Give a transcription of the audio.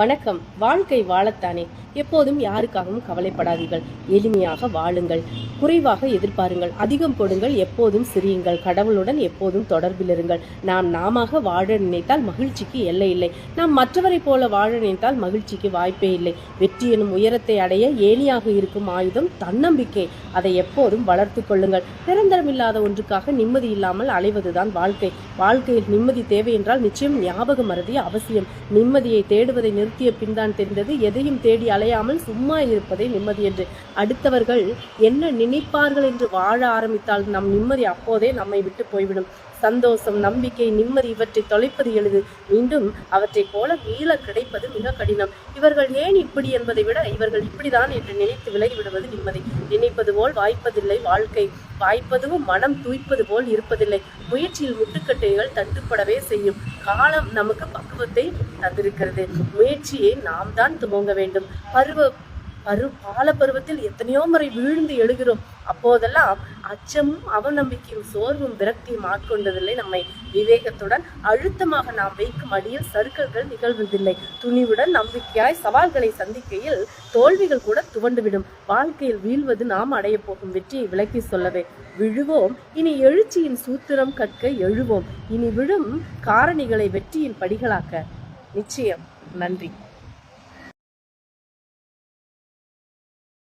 வணக்கம். வாழ்க்கை வாழத்தானே. எப்போதும் யாருக்காகவும் கவலைப்படாதீர்கள். எளிமையாக வாழுங்கள். குறைவாக எதிர்பாருங்கள். அதிகம் கொடுங்கள். எப்போதும் சிரியுங்கள். கடவுளுடன் எப்போதும் தொடர்பில் இருங்கள். நாம் நாமாக வாழ நினைத்தால் மகிழ்ச்சிக்கு எல்லை இல்லை. நாம் மற்றவரைப் போல வாழ நினைத்தால் மகிழ்ச்சிக்கு வாய்ப்பே இல்லை. வெற்றி எனும் உயரத்தை அடைய ஏணியாக இருக்கும் ஆயுதம் தன்னம்பிக்கை. அதை எப்போதும் வளர்த்து கொள்ளுங்கள். நிரந்தரமில்லாத ஒன்றுக்காக நிம்மதி இல்லாமல் அலைவதுதான் வாழ்க்கை. வாழ்க்கையில் நிம்மதி தேவை என்றால் நிச்சயம் ஞாபகம் மறதி அவசியம். நிம்மதியை தேடுவதை நிறுத்திய பின்தான் தெரிந்தது. எதையும் தேடி அலையாமல் சும்மா இருப்பதே நிம்மதி என்று. அடுத்தவர்கள் என்ன நினைப்பார்கள் என்று வாழ ஆரம்பித்தால் நம் நிம்மதி அப்போதே நம்மை விட்டு போய்விடும். சந்தோஷம் நம்பிக்கை நிம்மதி இவற்றை தொலைப்பது எளிது. மீண்டும் அவற்றைப் போல மீள கிடைப்பது மிக கடினம். இவர்கள் ஏன் இப்படி என்பதை விட இவர்கள் இப்படிதான் என்று நினைத்து விலகிவிடுவது நிம்மதி. நினைப்பது போல் வாய்ப்பதில்லை வாழ்க்கை. வாய்ப்பதும் மனம் தூய்ப்பது போல் இருப்பதில்லை. முயற்சியில் முட்டுக்கட்டைகள் தட்டுப்படவே செய்யும். காலம் நமக்கு பக்குவத்தை தந்திருக்கிறது. முயற்சியை நாம் தான் துவங்க வேண்டும். பருவ பரு பால பருவத்தில் எத்தனையோ முறை வீழ்ந்து எழுகிறோம். அப்போதெல்லாம் அச்சமும் அவநம்பிக்கையும் சோர்வும் விரக்தியும் ஆட்கொண்டதில்லை நம்மை விவேகத்துடன். அழுத்தமாக நாம் வைக்கும் அடியில் சறுக்கல்கள் நிகழ்வதில்லை. துணிவுடன் நம்பிக்கையாய் சவால்களை சந்திக்கையில் தோல்விகள் கூட துவண்டுவிடும். வாழ்க்கையில் வீழ்வது நாம் அடைய போகும் வெற்றியை விளக்கி சொல்லவே. விழுவோம். இனி எழுச்சியின் சூத்திரம் கற்க எழுவோம். இனி விழும் காரணிகளை வெற்றியின் படிகளாக்க. நிச்சயம். நன்றி.